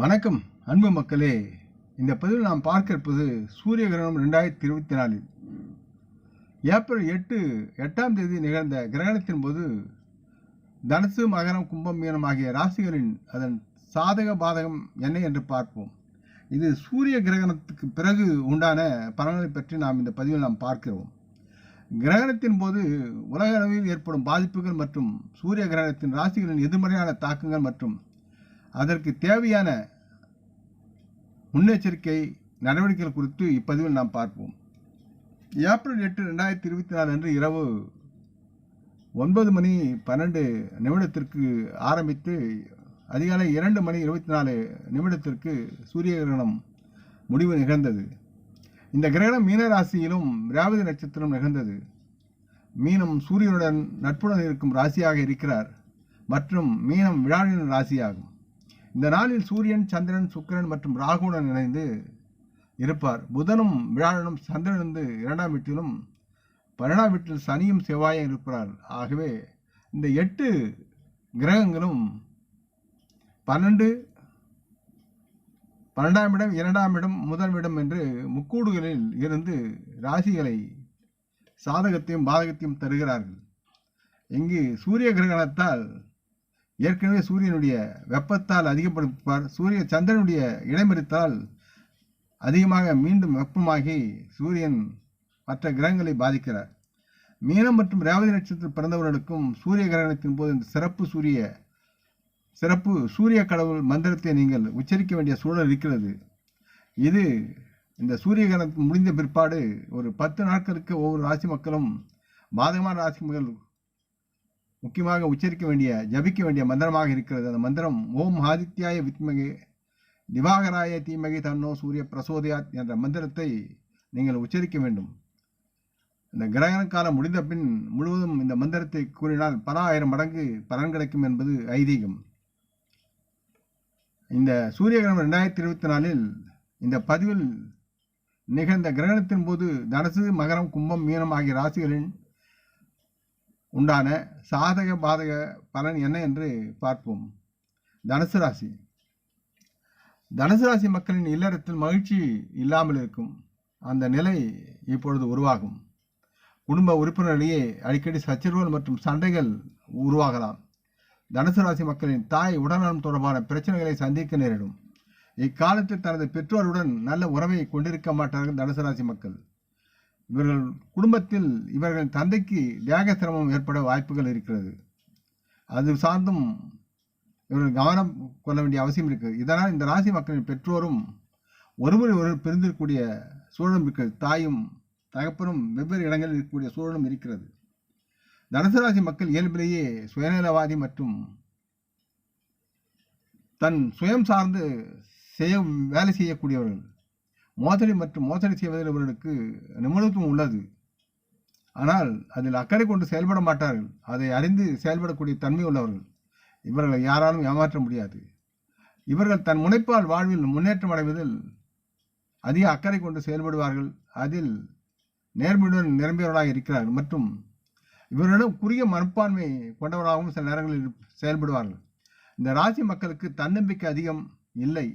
வணக்கம் அன்பு மக்களே. இந்த பதிவில் நாம் பார்க்க இருப்பது சூரிய கிரகணம் ரெண்டாயிரத்தி இருபத்தி நாலில். ஏப்ரல் எட்டு எட்டாம் தேதி நிகழ்ந்த கிரகணத்தின் போது தனுசு மகரம் கும்பம் மீனம் ஆகிய ராசிகளின் அதன் சாதக பாதகம் என்ன என்று பார்ப்போம். இது சூரிய கிரகணத்துக்கு பிறகு உண்டான பலன்களை பற்றி நாம் இந்த பதிவில் நாம் பார்க்கிறோம். கிரகணத்தின் போது உலக அளவில் ஏற்படும் பாதிப்புகள் மற்றும் சூரிய கிரகணத்தின் ராசிகளின் எதிர்மறையான தாக்கங்கள் மற்றும் அதற்கு தேவையான முன்னெச்சரிக்கை நடவடிக்கைகள் குறித்து இப்பதிவில் நாம் பார்ப்போம். ஏப்ரல் எட்டு ரெண்டாயிரத்தி இருபத்தி நாலு அன்று இரவு ஒன்பது மணி பன்னெண்டு நிமிடத்திற்கு ஆரம்பித்து அதிகாலை இரண்டு மணி இருபத்தி நாலு நிமிடத்திற்கு சூரிய கிரகணம் முடிவு நிகழ்ந்தது. இந்த கிரகணம் மீன ராசியிலும் ரேவதி நட்சத்திரம் நிகழ்ந்தது. மீனம் சூரியனுடன் நட்புடன் இருக்கும் ராசியாக இருக்கிறார் மற்றும் மீனம் விழாவின் ராசியாகும். இந்த நாளில் சூரியன் சந்திரன் சுக்கிரன் மற்றும் ராகுடன் இணைந்து இருப்பார். புதனும் வியாழனும் சந்திரன் வந்து இரண்டாம் வீட்டிலும் பன்னெண்டாம் வீட்டில் சனியும் செவ்வாயும் இருப்பார். ஆகவே இந்த எட்டு கிரகங்களும் பன்னெண்டு பன்னெண்டாம் இடம் இரண்டாம் இடம் முதல் இடம் என்று முக்கூடுகளில் இருந்து ராசிகளை சாதகத்தையும் பாதகத்தையும் தருகிறார்கள். இங்கு சூரிய கிரகணத்தால் ஏற்கனவே சூரியனுடைய வெப்பத்தால் அதிகப்படுத்துவார் சூரிய சந்திரனுடைய இடமிருத்தால் அதிகமாக மீண்டும் வெப்பமாகி சூரியன் மற்ற கிரகங்களை பாதிக்கிறார். மீனம் மற்றும் ரேவதி நட்சத்திரம் பிறந்தவர்களுக்கும் சூரிய கிரகணத்தின் போது இந்த சிறப்பு சூரிய சிறப்பு சூரிய கடவுள் மந்திரத்தை நீங்கள் உச்சரிக்க வேண்டிய சூழல் இருக்கிறது. இது இந்த சூரிய கிரகணம் முடிந்த பிற்பாடு ஒரு பத்து நாட்களுக்கு ஒவ்வொரு ராசி மக்களும் பாதகமான ராசி மக்கள் முக்கியமாக உச்சரிக்க வேண்டிய ஜபிக்க வேண்டிய மந்திரமாக இருக்கிறது. அந்த மந்திரம் ஓம் ஆதித்யாய வித்மகே திவாகராய தீமகி தன்னோ சூரிய பிரசோதயாத் என்ற மந்திரத்தை நீங்கள் உச்சரிக்க வேண்டும். இந்த கிரகண காலம் முடிந்த பின் முழுவதும் இந்த மந்திரத்தை கூறினால் பல ஆயிரம் மடங்கு பலன் கிடைக்கும் என்பது ஐதீகம். இந்த சூரிய கிரகணம் ரெண்டாயிரத்தி இருபத்தி நாலில் இந்த பதிவில் நிகழ்ந்த கிரகணத்தின் போது தனுசு மகரம் கும்பம் மீனம் ஆகிய ராசிகளின் உண்டான சாதக பாதக பலன் என்ன என்று பார்ப்போம். தனுசு ராசி. தனுசு ராசி மக்களின் இல்லறத்தில் மகிழ்ச்சி இல்லாமல் இருக்கும். அந்த நிலை இப்பொழுது உருவாகும். குடும்ப உறுப்பினரிடையே அடிக்கடி சச்சரவுகள் மற்றும் சண்டைகள் உருவாகலாம். தனுசு ராசி மக்களின் தாய் உடல்நலம் தொடர்பான பிரச்சனைகளை சந்திக்க நேரிடும். இக்காலத்தில் தனது பெற்றோருடன் நல்ல உறவை கொண்டிருக்க மாட்டார்கள் தனுசு ராசி மக்கள். இவர்கள் குடும்பத்தில் இவர்களின் தந்தைக்கு தியாக சிரமம் ஏற்பட வாய்ப்புகள் இருக்கிறது. அது சார்ந்தும் இவர்கள் கவனம் கொள்ள வேண்டிய அவசியம் இருக்குது இதனால் இந்த ராசி மக்களின் பெற்றோரும் ஒருவரை ஒருவர் பிரிந்திருக்கக்கூடிய சூழலும் இருக்கிறது. தாயும் தகப்பனும் வெவ்வேறு இடங்களில் இருக்கக்கூடிய சூழலும் இருக்கிறது. தனுசு ராசி மக்கள் இயல்பிலேயே சுயநலவாதி மற்றும் தன் சுயம் சார்ந்து செய்ய வேலை செய்யக்கூடியவர்கள். மோசடி மற்றும் மோசடி செய்வதில் இவர்களுக்கு நிபுணத்துவம் உள்ளது. ஆனால் அதில் அக்கறை கொண்டு செயல்பட மாட்டார்கள். அதை அறிந்து செயல்படக்கூடிய தன்மை உள்ளவர்கள். இவர்களை யாராலும் ஏமாற்ற முடியாது. இவர்கள் தன் முனைப்பால் வாழ்வில் முன்னேற்றம் அடைவதில் அதிக அக்கறை கொண்டு செயல்படுவார்கள். அதில் நேர்மையுடன் நிரம்பியவர்களாக இருக்கிறார்கள். மற்றும் இவர்களிடம் குறுகிய மனப்பான்மை கொண்டவராகவும் சில நேரங்களில் செயல்படுவார்கள். இந்த ராசி மக்களுக்கு தன்னம்பிக்கை அதிகம் இல்லை.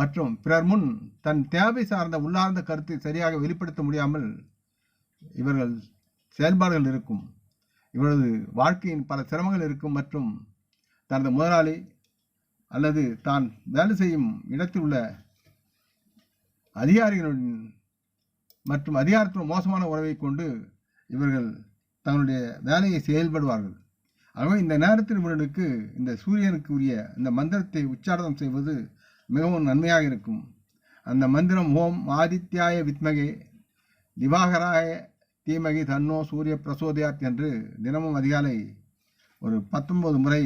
மற்றும் பிறர் முன் தன் தேவை சார்ந்த உள்ளார்ந்த கருத்தை சரியாக வெளிப்படுத்த முடியாமல் இவர்கள் செயல்பாடுகள் இருக்கும். இவரது வாழ்க்கையின் பல சிரமங்கள் இருக்கும் மற்றும் தனது முதலாளி அல்லது தான் வேலை செய்யும் இடத்தில் உள்ள அதிகாரிகளுடன் மற்றும் அதிகாரத்துடன் மோசமான உறவை கொண்டு இவர்கள் தங்களுடைய வேலையை செயல்படுவார்கள். ஆகவே இந்த நேரத்தில் இவர்களுக்கு இந்த சூரியனுக்கு உரிய இந்த மந்திரத்தை உச்சாரணம் செய்வது மிகவும் நன்மையாக இருக்கும். அந்த மந்திரம் ஓம் ஆதித்யாய வித்மகே திவாகராய தீமகி தன்னோ சூரிய பிரசோதயாத் என்று தினமும் அதிகாலை ஒரு பத்தொன்பது முறை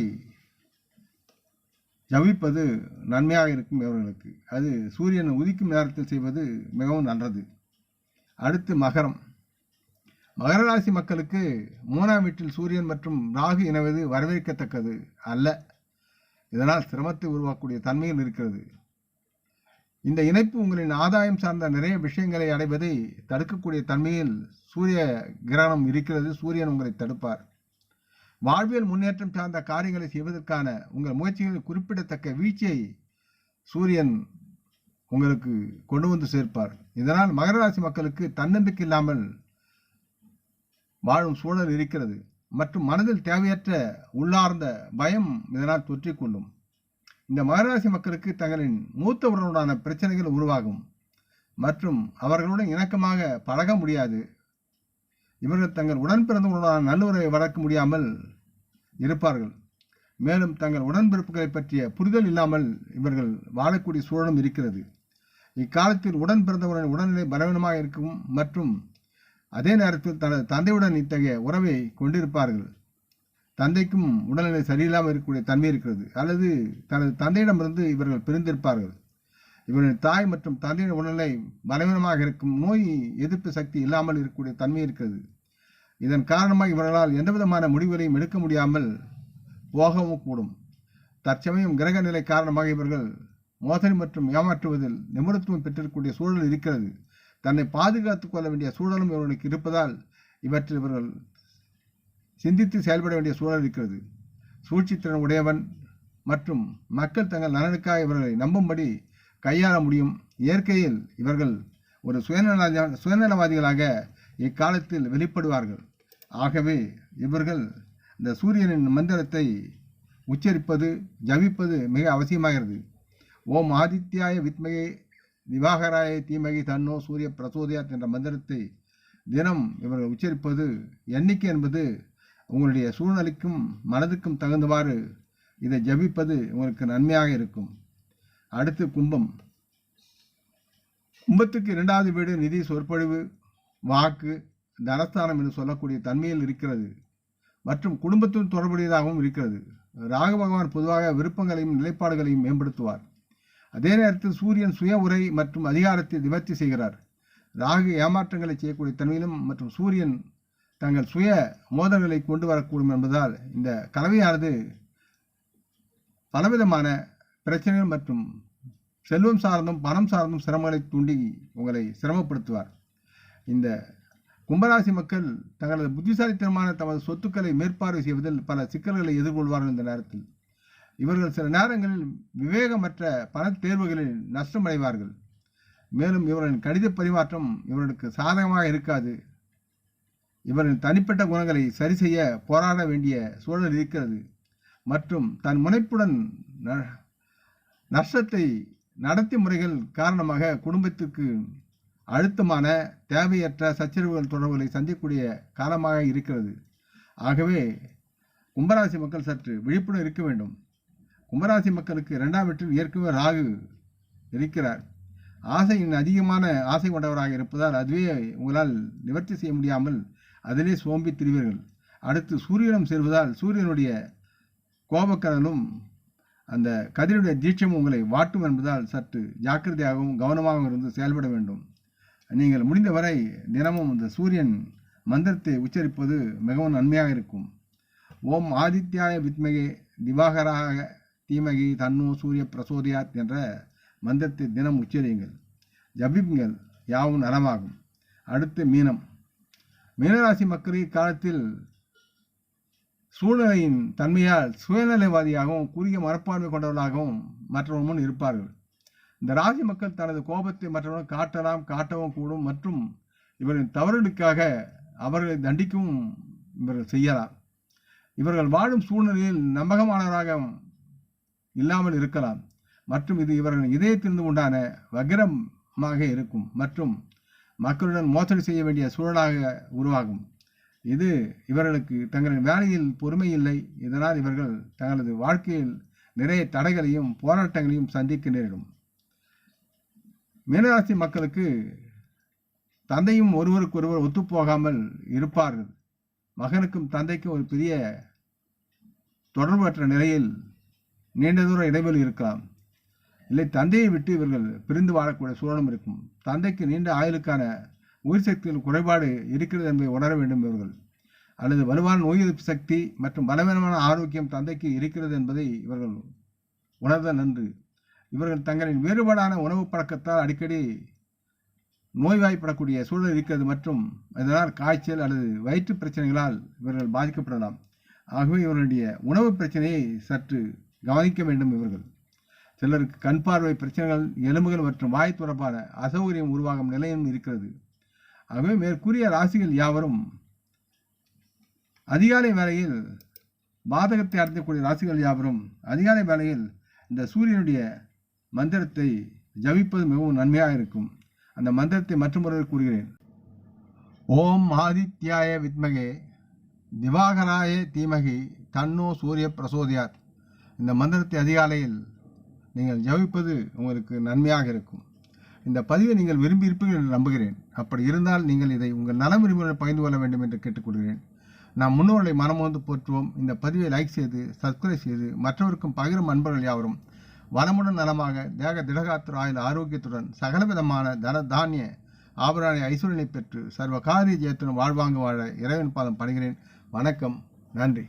ஜவிப்பது நன்மையாக இருக்கும் இவர்களுக்கு அது சூரியன் உதிக்கும் நேரத்தில் செய்வது மிகவும் நல்லது. அடுத்து மகரம். மகர ராசி மக்களுக்கு மூணாம் வீட்டில் சூரியன் மற்றும் ராகு இணைவது வரவேற்கத்தக்கது அல்ல. இதனால் சிரமத்தை உருவாக்கக்கூடிய தன்மையில் இருக்கிறது. இந்த இணைப்பு உங்களின் ஆதாயம் சார்ந்த நிறைய விஷயங்களை அடைவதை தடுக்கக்கூடிய தன்மையில் சூரிய கிரகணம் இருக்கிறது. சூரியன் உங்களை தடுப்பார். வாழ்வியல் முன்னேற்றம் சார்ந்த காரியங்களை செய்வதற்கான உங்கள் முயற்சிகளில் குறிப்பிடத்தக்க வீழ்ச்சியை சூரியன் உங்களுக்கு கொண்டு வந்து சேர்ப்பார். இதனால் மகர ராசி மக்களுக்கு தன்னம்பிக்கை இல்லாமல் வாழும் சூழல் இருக்கிறது. மற்றும் மனதில் தேவையற்ற உள்ளார்ந்த பயம் இதனால் தொற்றிக்கொள்ளும் இந்த மகராசி மக்களுக்கு தங்களின் மூத்தவர்களுடனான பிரச்சனைகள் உருவாகும். மற்றும் அவர்களுடன் இணக்கமாக பழக முடியாது. இவர்கள் தங்கள் உடன் பிறந்தவர்களுடன் நல்லுறவை வளர்க்க முடியாமல் இருப்பார்கள். மேலும் தங்கள் உடன்பிறப்புகளை பற்றிய புரிதல் இல்லாமல் இவர்கள் வாழக்கூடிய சூழலும் இருக்கிறது. இக்காலத்தில் உடன் பிறந்தவரின் உடல்நிலை பலவீனமாக இருக்கும் மற்றும் அதே நேரத்தில் தனது தந்தையுடன் இத்தகைய உறவை கொண்டிருப்பார்கள். தந்தைக்கும் உடல்நிலை சரியில்லாமல் இருக்கக்கூடிய தன்மை இருக்கிறது. அல்லது தனது தந்தையிடமிருந்து இவர்கள் பிரிந்திருப்பார்கள். இவரின் தாய் மற்றும் தந்தையின் உடல்நிலை பலவீனமாக இருக்கும் நோய் எதிர்ப்பு சக்தி இல்லாமல் இருக்கக்கூடிய தன்மை இருக்கிறது. இதன் காரணமாக இவர்களால் எந்தவிதமான முடிவுகளையும் எடுக்க முடியாமல் போகவும் கூடும். தற்சமயம் கிரக நிலை காரணமாக இவர்கள் மோசடி மற்றும் ஏமாற்றுவதில் நிபுணத்துவம் பெற்றிருக்கக்கூடிய சூழல் இருக்கிறது. தன்னை பாதுகாத்துக் கொள்ள வேண்டிய சூழலும் இவர்களுக்கு இருப்பதால் இவற்றில் இவர்கள் சிந்தித்து செயல்பட வேண்டிய சூழல் இருக்கிறது. சூழ்ச்சித்திறன் உடையவன் மற்றும் மக்கள் தங்கள் நலனுக்காக இவர்களை நம்பும்படி கையாள முடியும். இயற்கையில் இவர்கள் ஒரு சுயநல சுயநலவாதிகளாக இக்காலத்தில் வெளிப்படுவார்கள். ஆகவே இவர்கள் இந்த சூரியனின் மந்திரத்தை உச்சரிப்பது ஜபிப்பது மிக அவசியமாகிறது. ஓம் ஆதித்யாய வித்மகே திவாகராய தீமகி தன்னோ சூரிய பிரசோதயாத் என்ற மந்திரத்தை தினம் இவர்கள் உச்சரிப்பது எண்ணிக்கை என்பது உங்களுடைய சூழ்நிலைக்கும் மனதுக்கும் தகுந்தவாறு இதை ஜபிப்பது உங்களுக்கு நன்மையாக இருக்கும். அடுத்து கும்பம். கும்பத்துக்கு இரண்டாவது வீடு நிதி சொற்பொழிவு வாக்கு தனஸ்தானம் என்று சொல்லக்கூடிய தன்மையில் இருக்கிறது. மற்றும் குடும்பத்துடன் தொடர்புடையதாகவும் இருக்கிறது. ராக பகவான் பொதுவாக விருப்பங்களையும் நிலைப்பாடுகளையும் மேம்படுத்துவார். அதே நேரத்தில் சூரியன் சுய உரை மற்றும் அதிகாரத்தை நிவர்த்தி செய்கிறார். ராகு ஏமாற்றங்களை செய்யக்கூடிய தன்மையிலும் மற்றும் சூரியன் தங்கள் சுய மோதல்களை கொண்டு வரக்கூடும் என்பதால் இந்த கலவையானது பலவிதமான பிரச்சனைகள் மற்றும் செல்வம் சார்ந்தும் பணம் சார்ந்தும் சிரமங்களை தூண்டி உங்களை சிரமப்படுத்துவார். இந்த கும்பராசி மக்கள் தங்களது புத்திசாலித்தனமான தமது சொத்துக்களை மேற்பார்வை செய்வதில் பல சிக்கல்களை எதிர்கொள்வார்கள் இந்த நேரத்தில். இவர்கள் சில நேரங்களில் விவேகமற்ற பண தேர்வுகளில் நஷ்டமடைவார்கள். மேலும் இவர்களின் கடித பரிமாற்றம் இவர்களுக்கு சாதகமாக இருக்காது. இவரின் தனிப்பட்ட குணங்களை சரி செய்ய போராட வேண்டிய சூழல் இருக்கிறது. மற்றும் தன் முனைப்புடன் ந- நஷ்டத்தை நடத்தி முறைகள் காரணமாக குடும்பத்திற்கு அழுத்தமான தேவையற்ற சச்சரவுகள் தொடர்புகளை சந்திக்கக்கூடிய காலமாக இருக்கிறது. ஆகவே கும்பராசி மக்கள் சற்று விழிப்புடன் இருக்க வேண்டும். கும்பராசி மக்களுக்கு இரண்டாம் வீட்டில் ஏற்கனவே ராகு இருக்கிறார். ஆசையின் அதிகமான ஆசை கொண்டவராக இருப்பதால் அதுவே உங்களால் நிவர்த்தி செய்ய முடியாமல் அதிலே சோம்பி திரிவீர்கள் அடுத்து சூரியனும் சேர்வதால் சூரியனுடைய கோபக்கடலும் அந்த கதிருடைய தீட்சமும் உங்களை வாட்டும் என்பதால் சற்று ஜாக்கிரதையாகவும் கவனமாகவும் இருந்து செயல்பட வேண்டும். நீங்கள் முடிந்தவரை தினமும் இந்த சூரியன் மந்திரத்தை உச்சரிப்பது மிகவும் நன்மையாக இருக்கும். ஓம் ஆதித்யாய வித்மகே திவாகராக தீமகி தன்னோ சூரிய பிரசோதியாத் என்ற மந்திரத்தை தினம் உச்சரியுங்கள். ஜபிப்புங்கள் யாவும் நலமாகும். அடுத்து மீனம். மீனராசி மக்கள் இக்காலத்தில் சூழ்நிலையின் தன்மையால் சுயநிலைவாதியாகவும் குறுகிய மனப்பான்மை கொண்டவர்களாகவும் மற்றவர் முன் இருப்பார்கள். இந்த ராசி மக்கள் தனது கோபத்தை மற்றவர்கள் காட்டலாம் காட்டவும் கூடும் மற்றும் இவரின் தவறுகளுக்காக அவர்களை தண்டிக்கவும் இவர்கள் செய்யலாம். இவர்கள் வாழும் சூழ்நிலையில் நம்பகமானவராக இல்லாமல் இருக்கலாம். மற்றும் இது இவர்களின் இதயத்திலிருந்து உண்டான வக்கிரமாக இருக்கும். மற்றும் மக்களுடன் மோசடி செய்ய வேண்டிய சூழலாக உருவாகும். இது இவர்களுக்கு தங்களின் வேலையில் பொறுமை இல்லை. இதனால் இவர்கள் தங்களது வாழ்க்கையில் நிறைய தடைகளையும் போராட்டங்களையும் சந்திக்க நேரிடும். மீனராசி மக்களுக்கு தந்தையும் ஒருவருக்கொருவர் ஒத்துப்போகாமல் இருப்பார்கள். மகனுக்கும் தந்தைக்கும் ஒரு பெரிய தொடர்பற்ற நிலையில் நீண்ட தூர இடைவெளி இருக்கலாம். இல்லை தந்தையை விட்டு இவர்கள் பிரிந்து வாழக்கூடிய சூழலும் இருக்கும். தந்தைக்கு நீண்ட ஆயுளுக்கான உயிர் சக்தியில் குறைபாடு இருக்கிறது என்பதை உணர வேண்டும் இவர்கள். அல்லது வலுவான நோய் எதிர்ப்பு சக்தி மற்றும் பலவீனமான ஆரோக்கியம் தந்தைக்கு இருக்கிறது என்பதை இவர்கள் உணர்ந்த நன்று. இவர்கள் தங்களின் வேறுபாடான உணவு பழக்கத்தால் அடிக்கடி நோய்வாய்ப்படக்கூடிய சூழல் இருக்கிறது மற்றும் இதனால் காய்ச்சல் அல்லது வயிற்று பிரச்சனைகளால் இவர்கள் பாதிக்கப்படலாம். ஆகவே இவர்களுடைய உணவு பிரச்சனையை சற்று கவனிக்க வேண்டும் இவர்கள். சிலருக்கு கண் பார்வை பிரச்சனைகள் எலும்புகள் மற்றும் வாய் தொடர்பான அசௌகரியம் உருவாகும் நிலையும் இருக்கிறது. ஆகவே மேற்கூறிய ராசிகள் யாவரும் அதிகாலை வேளையில் பாதகத்தை அடையக்கூடிய ராசிகள் யாவரும் அதிகாலை வேளையில் இந்த சூரியனுடைய மந்திரத்தை ஜபிப்பது மிகவும் நன்மையாக இருக்கும். அந்த மந்திரத்தை மற்றொரு கூறுகிறேன். ஓம் ஆதித்யாய வித்மகே திவாகராய தீமகி தன்னோ சூரிய பிரசோதியார் இந்த மந்திரத்தை அதிகாலையில் நீங்கள் ஜபிப்பது உங்களுக்கு நன்மையாக இருக்கும். இந்த பதிவை நீங்கள் விரும்பி இருப்பீர்கள் என்று நம்புகிறேன். அப்படி இருந்தால் நீங்கள் இதை உங்கள் நல விரும்பினர் பகிர்ந்து கொள்ள வேண்டும் என்று கேட்டுக்கொள்கிறேன். நாம் முன்னோர்களை மனமோந்து போற்றுவோம். இந்த பதிவை லைக் செய்து சப்ஸ்கிரைப் செய்து மற்றவருக்கும் பகிரும் அன்பர்கள் யாவரும் வளமுடன் நலமாக தேக திடகாத்திர ஆயுள் ஆரோக்கியத்துடன் சகலவிதமான தன தானிய ஆபராணி ஐஸ்வர்யனை பெற்று சர்வ காரிய ஜெயத்துடன் வாழ்வாங்க வாழ இறைவன் பாதம் பணிகிறேன். வணக்கம். நன்றி.